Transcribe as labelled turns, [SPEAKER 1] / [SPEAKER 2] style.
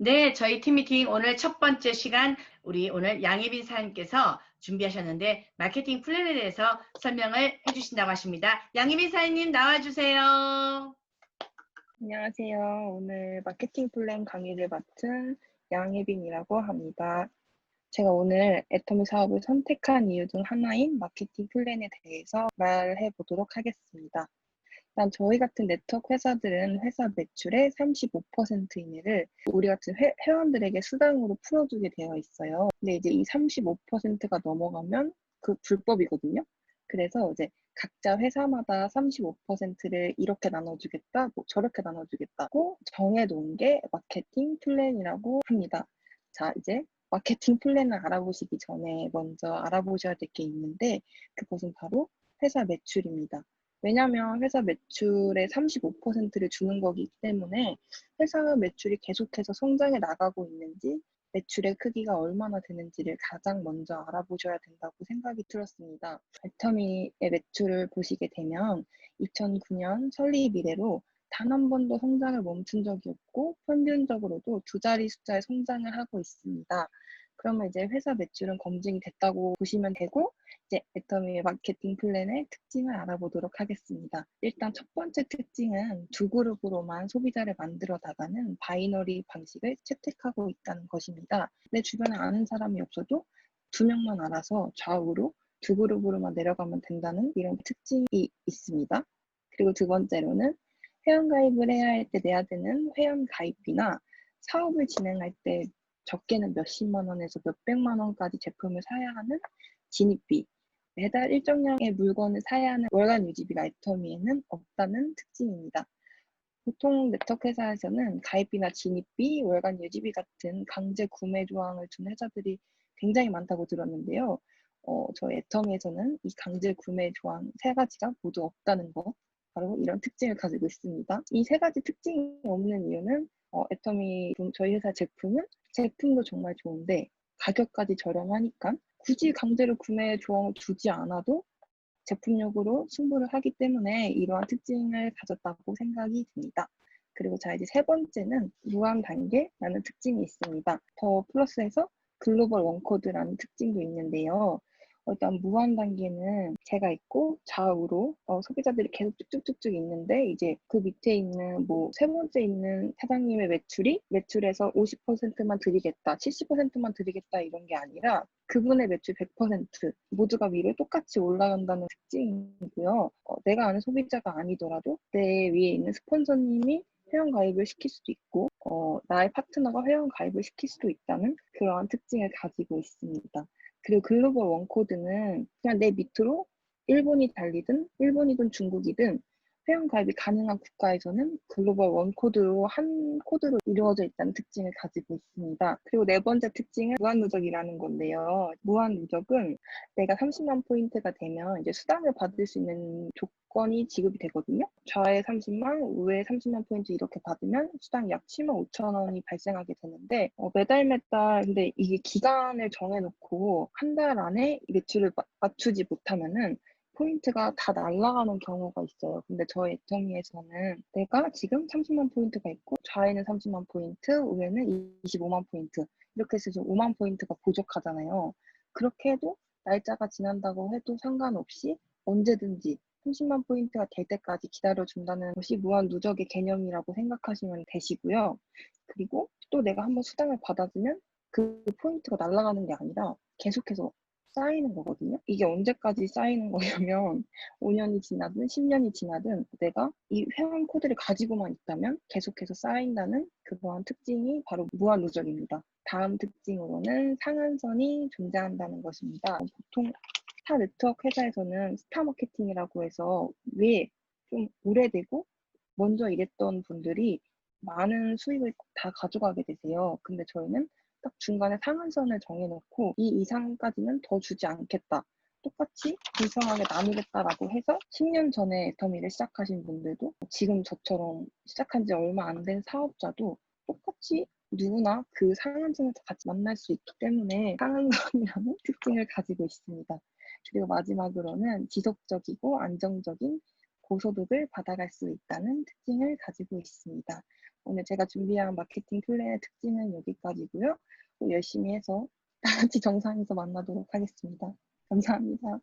[SPEAKER 1] 네, 저희 팀 미팅 오늘 첫 번째 시간 우리 오늘 양예빈 사님께서 준비하셨는데 마케팅 플랜에 대해서 설명을 해주신다고 하십니다. 양예빈 사님 나와주세요.
[SPEAKER 2] 안녕하세요. 오늘 마케팅 플랜 강의를 맡은 양예빈이라고 합니다. 제가 오늘 애터미 사업을 선택한 이유 중 하나인 마케팅 플랜에 대해서 말해 보도록 하겠습니다. 일단 저희 같은 네트워크 회사들은 회사 매출의 35% 이내를 우리 같은 회, 회원들에게 수당으로 풀어주게 되어 있어요. 근데 이제 이 35%가 넘어가면 그 불법이거든요. 그래서 이제 각자 회사마다 35%를 이렇게 나눠주겠다, 뭐 저렇게 나눠주겠다고 정해놓은 게 마케팅 플랜이라고 합니다. 자, 이제 마케팅 플랜을 알아보시기 전에 먼저 알아보셔야 될 게 있는데 그것은 바로 회사 매출입니다. 왜냐하면 회사 매출의 35%를 주는 거기 때문에 회사 매출이 계속해서 성장해 나가고 있는지 매출의 크기가 얼마나 되는지를 가장 먼저 알아보셔야 된다고 생각이 들었습니다. 애터미의 매출을 보시게 되면 2009년 설립 이래로 단 한 번도 성장을 멈춘 적이 없고 평균적으로도 두 자리 숫자의 성장을 하고 있습니다. 그러면 이제 회사 매출은 검증이 됐다고 보시면 되고 이제 애터미의 마케팅 플랜의 특징을 알아보도록 하겠습니다. 일단 첫 번째 특징은 두 그룹으로만 소비자를 만들어 나가는 바이너리 방식을 채택하고 있다는 것입니다. 내 주변에 아는 사람이 없어도 두 명만 알아서 좌우로 두 그룹으로만 내려가면 된다는 이런 특징이 있습니다. 그리고 두 번째로는 회원 가입을 해야 할 때 내야 되는 회원 가입비나 사업을 진행할 때 적게는 몇십만 원에서 몇백만 원까지 제품을 사야 하는 진입비, 매달 일정량의 물건을 사야 하는 월간 유지비가 애터미에는 없다는 특징입니다. 보통 네트워크 회사에서는 가입비나 진입비, 월간 유지비 같은 강제 구매 조항을 둔 회사들이 굉장히 많다고 들었는데요. 어, 저희 애터미에서는 이 강제 구매 조항 세 가지가 모두 없다는 것, 바로 이런 특징을 가지고 있습니다. 이 세 가지 특징이 없는 이유는 어, 애터미 저희 회사 제품은 제품도 정말 좋은데 가격까지 저렴하니까 굳이 강제로 구매 조항을 두지 않아도 제품력으로 승부를 하기 때문에 이러한 특징을 가졌다고 생각이 듭니다. 그리고 자 이제 세 번째는 무한 단계라는 특징이 있습니다. 더 플러스해서 글로벌 원코드라는 특징도 있는데요. 일단 무한 단계는 제가 있고 좌우로 어, 소비자들이 계속 쭉쭉쭉쭉 있는데 이제 그 밑에 있는 뭐 세 번째 있는 사장님의 매출이 매출에서 50%만 드리겠다, 70%만 드리겠다 이런 게 아니라 그분의 매출 100% 모두가 위로 똑같이 올라간다는 특징이고요. 어, 내가 아는 소비자가 아니더라도 내 위에 있는 스폰서님이 회원 가입을 시킬 수도 있고 어, 나의 파트너가 회원 가입을 시킬 수도 있다는 그러한 특징을 가지고 있습니다. 그리고 글로벌 원코드는 그냥 내 밑으로 일본이 달리든 일본이든 중국이든 회원 가입이 가능한 국가에서는 글로벌 원코드로 한 코드로 이루어져 있다는 특징을 가지고 있습니다. 그리고 네 번째 특징은 무한 누적이라는 건데요. 무한 누적은 내가 30만 포인트가 되면 이제 수당을 받을 수 있는 조건이 지급이 되거든요. 좌에 30만, 우에 30만 포인트 이렇게 받으면 수당 약 7만 5천 원이 발생하게 되는데 어, 매달 매달 근데 이게 기간을 정해놓고 한 달 안에 매출을 맞추지 못하면은 포인트가 다 날아가는 경우가 있어요. 근데 저희 애정미에서는 내가 지금 30만 포인트가 있고 좌에는 30만 포인트, 우에는 25만 포인트 이렇게 해서 지금 5만 포인트가 부족하잖아요. 그렇게 해도 날짜가 지난다고 해도 상관없이 언제든지 30만 포인트가 될 때까지 기다려준다는 것이 무한 누적의 개념이라고 생각하시면 되시고요. 그리고 또 내가 한번 수당을 받아주면 그 포인트가 날아가는 게 아니라 계속해서 쌓이는 거거든요. 이게 언제까지 쌓이는 거냐면 5년이 지나든 10년이 지나든 내가 이 회원 코드를 가지고만 있다면 계속해서 쌓인다는 그러한 특징이 바로 무한 누적입니다. 다음 특징으로는 상한선이 존재한다는 것입니다. 보통 스타 네트워크 회사에서는 스타 마케팅이라고 해서 왜 좀 오래되고 먼저 일했던 분들이 많은 수익을 다 가져가게 되세요. 근데 저희는 딱 중간에 상한선을 정해놓고 이 이상까지는 더 주지 않겠다. 똑같이 불평하게 나누겠다라고 해서 10년 전에 애터미를 시작하신 분들도 지금 저처럼 시작한 지 얼마 안 된 사업자도 똑같이 누구나 그 상한선을 같이 만날 수 있기 때문에 상한선이라는 특징을 가지고 있습니다. 그리고 마지막으로는 지속적이고 안정적인 고소득을 받아갈 수 있다는 특징을 가지고 있습니다. 오늘 제가 준비한 마케팅 플랜의 특징은 여기까지고요. 또 열심히 해서 다 같이 정상에서 만나도록 하겠습니다. 감사합니다.